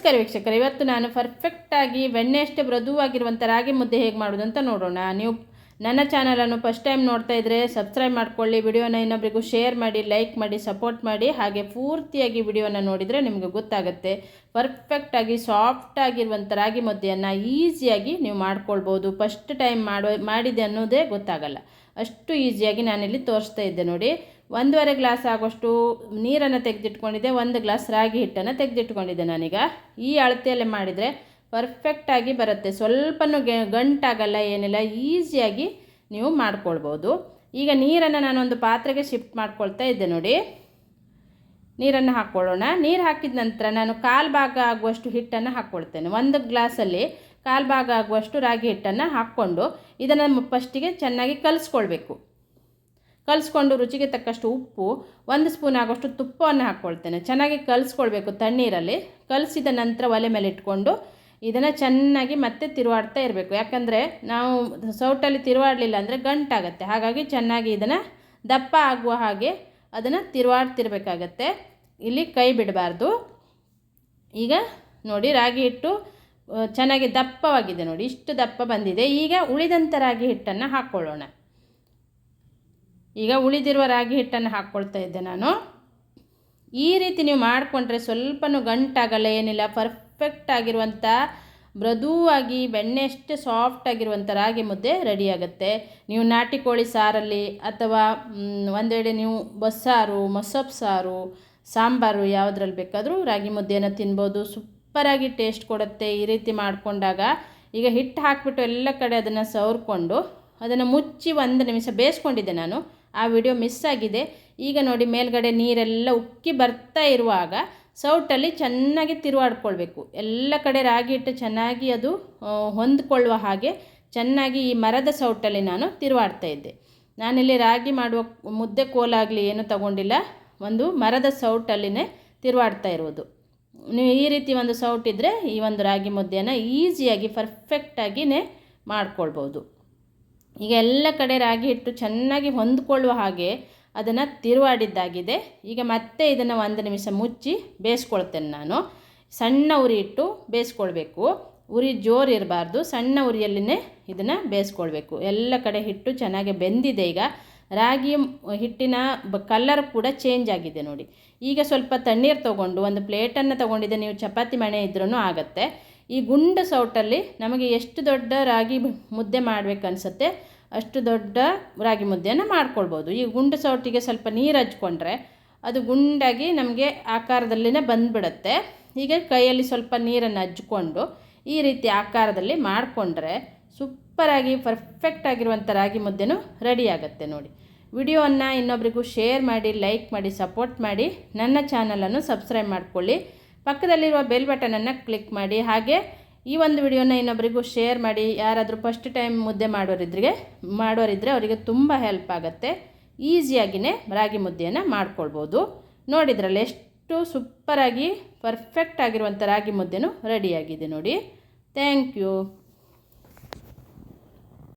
ನಮಸ್ಕಾರ ವೀಕ್ಷಕರು. ಇವತ್ತು ನಾನು ಪರ್ಫೆಕ್ಟಾಗಿ ಬೆಣ್ಣೆಯಷ್ಟು ಮೃದುವಾಗಿರುವಂಥ ರಾಗಿ ಮುದ್ದೆ ಹೇಗೆ ಮಾಡೋದು ಅಂತ ನೋಡೋಣ. ನೀವು ನನ್ನ ಚಾನಲನ್ನು ಫಸ್ಟ್ ಟೈಮ್ ನೋಡ್ತಾ ಇದ್ದರೆ ಸಬ್ಸ್ಕ್ರೈಬ್ ಮಾಡ್ಕೊಳ್ಳಿ, ವಿಡಿಯೋನ ಇನ್ನೊಬ್ಬರಿಗೂ ಶೇರ್ ಮಾಡಿ ಲೈಕ್ ಮಾಡಿ ಸಪೋರ್ಟ್ ಮಾಡಿ, ಹಾಗೆ ಪೂರ್ತಿಯಾಗಿ ವಿಡಿಯೋನ ನೋಡಿದರೆ ನಿಮಗೆ ಗೊತ್ತಾಗುತ್ತೆ. ಪರ್ಫೆಕ್ಟಾಗಿ ಸಾಫ್ಟಾಗಿರುವಂಥ ರಾಗಿ ಮುದ್ದೆಯನ್ನು ಈಸಿಯಾಗಿ ನೀವು ಮಾಡ್ಕೊಳ್ಬೋದು. ಫಸ್ಟ್ ಟೈಮ್ ಮಾಡೋ, ಮಾಡಿದೆ ಅನ್ನೋದೇ ಗೊತ್ತಾಗಲ್ಲ. ಅಷ್ಟು ಈಸಿಯಾಗಿ ನಾನಿಲ್ಲಿ ತೋರಿಸ್ತಾ ಇದ್ದೆ ನೋಡಿ. ಒಂದೂವರೆ ಗ್ಲಾಸ್ ಆಗೋಷ್ಟು ನೀರನ್ನು ತೆಗೆದಿಟ್ಕೊಂಡಿದ್ದೆ, ಒಂದು ಗ್ಲಾಸ್ ರಾಗಿ ಹಿಟ್ಟನ್ನು ತೆಗೆದಿಟ್ಕೊಂಡಿದ್ದೆ ನಾನೀಗ. ಈ ಅಳತೆಯಲ್ಲಿ ಮಾಡಿದರೆ ಪರ್ಫೆಕ್ಟಾಗಿ ಬರುತ್ತೆ. ಸ್ವಲ್ಪನೂ ಗಂಟಾಗಲ್ಲ, ಏನಿಲ್ಲ, ಈಸಿಯಾಗಿ ನೀವು ಮಾಡ್ಕೊಳ್ಬೋದು. ಈಗ ನೀರನ್ನು ನಾನೊಂದು ಪಾತ್ರೆಗೆ ಶಿಫ್ಟ್ ಮಾಡ್ಕೊಳ್ತಾ ಇದ್ದೆ ನೋಡಿ. ನೀರನ್ನು ಹಾಕ್ಕೊಳ್ಳೋಣ. ನೀರು ಹಾಕಿದ ನಂತರ ನಾನು ಕಾಲು ಭಾಗ ಆಗುವಷ್ಟು ಹಿಟ್ಟನ್ನು ಹಾಕ್ಕೊಳ್ತೇನೆ. ಒಂದು ಗ್ಲಾಸಲ್ಲಿ ಕಾಲು ಭಾಗ ಆಗುವಷ್ಟು ರಾಗಿ ಹಿಟ್ಟನ್ನು ಹಾಕ್ಕೊಂಡು ಇದನ್ನು ಫಸ್ಟಿಗೆ ಚೆನ್ನಾಗಿ ಕಲಿಸ್ಕೊಳ್ಬೇಕು. ಕಲಿಸ್ಕೊಂಡು ರುಚಿಗೆ ತಕ್ಕಷ್ಟು ಉಪ್ಪು, ಒಂದು ಸ್ಪೂನ್ ಆಗೋಷ್ಟು ತುಪ್ಪವನ್ನು ಹಾಕ್ಕೊಳ್ತೇನೆ. ಚೆನ್ನಾಗಿ ಕಲಿಸ್ಕೊಳ್ಬೇಕು ತಣ್ಣೀರಲ್ಲಿ. ಕಲಿಸಿದ ನಂತರ ಒಲೆ ಮೇಲೆ ಇಟ್ಕೊಂಡು ಇದನ್ನು ಚೆನ್ನಾಗಿ ಮತ್ತೆ ತಿರುವಾಡ್ತಾ ಇರಬೇಕು. ಯಾಕಂದರೆ ನಾವು ಸೌಟಲ್ಲಿ ತಿರುವಾಡಲಿಲ್ಲ ಅಂದರೆ ಗಂಟಾಗುತ್ತೆ. ಹಾಗಾಗಿ ಚೆನ್ನಾಗಿ ಇದನ್ನು ದಪ್ಪ ಆಗುವ ಹಾಗೆ ಅದನ್ನು ತಿರುವಾಡ್ತಿರ್ಬೇಕಾಗತ್ತೆ. ಇಲ್ಲಿ ಕೈ ಬಿಡಬಾರ್ದು. ಈಗ ನೋಡಿ, ರಾಗಿ ಹಿಟ್ಟು ಚೆನ್ನಾಗಿ ದಪ್ಪವಾಗಿದೆ ನೋಡಿ. ಇಷ್ಟು ದಪ್ಪ ಬಂದಿದೆ. ಈಗ ಉಳಿದಂಥ ರಾಗಿ ಹಿಟ್ಟನ್ನು ಹಾಕ್ಕೊಳ್ಳೋಣ. ಈಗ ಉಳಿದಿರುವ ರಾಗಿ ಹಿಟ್ಟನ್ನು ಹಾಕ್ಕೊಳ್ತಾ ಇದ್ದೆ ನಾನು. ಈ ರೀತಿ ನೀವು ಮಾಡಿಕೊಂಡ್ರೆ ಸ್ವಲ್ಪನೂ ಗಂಟಾಗಲ್ಲ, ಏನಿಲ್ಲ. ಪರ್ಫೆಕ್ಟ್ ಆಗಿರುವಂಥ ಮೃದುವಾಗಿ ಬೆಣ್ಣೆಷ್ಟು ಸಾಫ್ಟ್ ಆಗಿರುವಂಥ ರಾಗಿ ಮುದ್ದೆ ರೆಡಿಯಾಗುತ್ತೆ ನೀವು ನಾಟಿ ಕೋಳಿ ಸಾರಲ್ಲಿ ಅಥವಾ ಒಂದು ವೇಳೆ ನೀವು ಬಸ್ಸಾರು ಮೊಸಪ್ಪು ಸಾರು, ಸಾಂಬಾರು ಯಾವುದ್ರಲ್ಲಿ ಬೇಕಾದರೂ ರಾಗಿ ಮುದ್ದೆಯನ್ನು ತಿನ್ಬೋದು. ಸೂಪರಾಗಿ ಟೇಸ್ಟ್ ಕೊಡುತ್ತೆ ಈ ರೀತಿ ಮಾಡಿಕೊಂಡಾಗ. ಈಗ ಹಿಟ್ಟು ಹಾಕಿಬಿಟ್ಟು ಎಲ್ಲ ಕಡೆ ಅದನ್ನು ಸವರ್ಕೊಂಡು, ಅದನ್ನು ಮುಚ್ಚಿ ಒಂದು ನಿಮಿಷ ಬೇಯಿಸ್ಕೊಂಡಿದ್ದೆ ನಾನು. ಆ ವಿಡಿಯೋ ಮಿಸ್ ಆಗಿದೆ. ಈಗ ನೋಡಿ ಮೇಲ್ಗಡೆ ನೀರೆಲ್ಲ ಉಕ್ಕಿ ಬರ್ತಾ ಇರುವಾಗ ಸೌಟಲ್ಲಿ ಚೆನ್ನಾಗಿ ತಿರುವಾಡ್ಕೊಳ್ಬೇಕು. ಎಲ್ಲ ಕಡೆ ರಾಗಿ ಹಿಟ್ಟು ಚೆನ್ನಾಗಿ ಅದು ಹೊಂದ್ಕೊಳ್ಳುವ ಹಾಗೆ ಚೆನ್ನಾಗಿ ಈ ಮರದ ಸೌಟಲ್ಲಿ ನಾನು ತಿರುವಾಡ್ತಾ ಇದ್ದೆ. ನಾನಿಲ್ಲಿ ರಾಗಿ ಮಾಡುವ ಮುದ್ದೆ ಕೋಲಾಗಲಿ ಏನು ತಗೊಂಡಿಲ್ಲ. ಒಂದು ಮರದ ಸೌಟಲ್ಲಿನೇ ತಿರುವಾಡ್ತಾ ಇರೋದು. ನೀವು ಈ ರೀತಿ ಒಂದು ಸೌಟ್ ಇದ್ದರೆ ಈ ಒಂದು ರಾಗಿ ಮುದ್ದೆಯನ್ನು ಈಸಿಯಾಗಿ ಪರ್ಫೆಕ್ಟಾಗಿಯೇ ಮಾಡ್ಕೊಳ್ಬೋದು. ಈಗ ಎಲ್ಲ ಕಡೆ ರಾಗಿ ಹಿಟ್ಟು ಚೆನ್ನಾಗಿ ಹೊಂದ್ಕೊಳ್ಳುವ ಹಾಗೆ ಅದನ್ನು ತಿರುವಾಡಿದ್ದಾಗಿದೆ. ಈಗ ಮತ್ತೆ ಇದನ್ನು ಒಂದು ನಿಮಿಷ ಮುಚ್ಚಿ ಬೇಯಿಸ್ಕೊಳ್ತೇನೆ ನಾನು. ಸಣ್ಣ ಉರಿ ಇಟ್ಟು ಬೇಯಿಸ್ಕೊಳ್ಬೇಕು. ಉರಿ ಜೋರು ಇರಬಾರ್ದು. ಸಣ್ಣ ಉರಿಯಲ್ಲಿನೇ ಇದನ್ನು ಬೇಯಿಸ್ಕೊಳ್ಬೇಕು. ಎಲ್ಲ ಕಡೆ ಹಿಟ್ಟು ಚೆನ್ನಾಗಿ ಬೆಂದಿದೆ ಈಗ. ರಾಗಿ ಹಿಟ್ಟಿನ ಕಲರ್ ಕೂಡ ಚೇಂಜ್ ಆಗಿದೆ ನೋಡಿ. ಈಗ ಸ್ವಲ್ಪ ತಣ್ಣೀರು ತಗೊಂಡು ಒಂದು ಪ್ಲೇಟನ್ನು ತೊಗೊಂಡಿದ್ದೆ. ನೀವು ಚಪಾತಿ ಮಣೆ ಇದ್ರೂ ಆಗುತ್ತೆ. ಈ ಗುಂಡ ಸೌಟಲ್ಲಿ ನಮಗೆ ಎಷ್ಟು ದೊಡ್ಡ ರಾಗಿ ಮುದ್ದೆ ಮಾಡಬೇಕನ್ಸುತ್ತೆ, ಅಷ್ಟು ದೊಡ್ಡ ರಾಗಿ ಮುದ್ದೆಯನ್ನು ಮಾಡ್ಕೊಳ್ಬೋದು. ಈ ಗುಂಡ ಸೌಟಿಗೆ ಸ್ವಲ್ಪ ನೀರು ಹಚ್ಕೊಂಡ್ರೆ ಅದು ಗುಂಡಾಗಿ ನಮಗೆ ಆಕಾರದಲ್ಲಿನೇ ಬಂದುಬಿಡುತ್ತೆ. ಹೀಗೆ ಕೈಯಲ್ಲಿ ಸ್ವಲ್ಪ ನೀರನ್ನು ಹಚ್ಕೊಂಡು ಈ ರೀತಿ ಆಕಾರದಲ್ಲಿ ಮಾಡಿಕೊಂಡ್ರೆ ಸೂಪರಾಗಿ ಪರ್ಫೆಕ್ಟ್ ಆಗಿರುವಂಥ ರಾಗಿ ಮುದ್ದೆನೂ ರೆಡಿ ಆಗುತ್ತೆ ನೋಡಿ. ವಿಡಿಯೋವನ್ನು ಇನ್ನೊಬ್ರಿಗೂ ಶೇರ್ ಮಾಡಿ ಲೈಕ್ ಮಾಡಿ ಸಪೋರ್ಟ್ ಮಾಡಿ ನನ್ನ ಚಾನಲನ್ನು ಸಬ್ಸ್ಕ್ರೈಬ್ ಮಾಡ್ಕೊಳ್ಳಿ. ಪಕ್ಕದಲ್ಲಿರುವ ಬೆಲ್ ಬಟನನ್ನು ಕ್ಲಿಕ್ ಮಾಡಿ. ಹಾಗೆ ಈ ಒಂದು ವಿಡಿಯೋನ ಇನ್ನೊಬ್ಬರಿಗೂ ಶೇರ್ ಮಾಡಿ. ಯಾರಾದರೂ ಫಸ್ಟ್ ಟೈಮ್ ಮುದ್ದೆ ಮಾಡೋರಿದ್ರೆ ಮಾಡೋರಿದ್ದರೆ ಅವರಿಗೆ ತುಂಬ ಹೆಲ್ಪ್ ಆಗುತ್ತೆ. ಈಸಿಯಾಗಿಯೇ ರಾಗಿ ಮುದ್ದೆಯನ್ನು ಮಾಡ್ಕೊಳ್ಬೋದು. ನೋಡಿದ್ರಲ್ಲ ಎಷ್ಟು ಸೂಪರಾಗಿ ಪರ್ಫೆಕ್ಟ್ ಆಗಿರುವಂಥ ರಾಗಿ ಮುದ್ದೆನೂ ರೆಡಿಯಾಗಿದೆ ನೋಡಿ. Thank you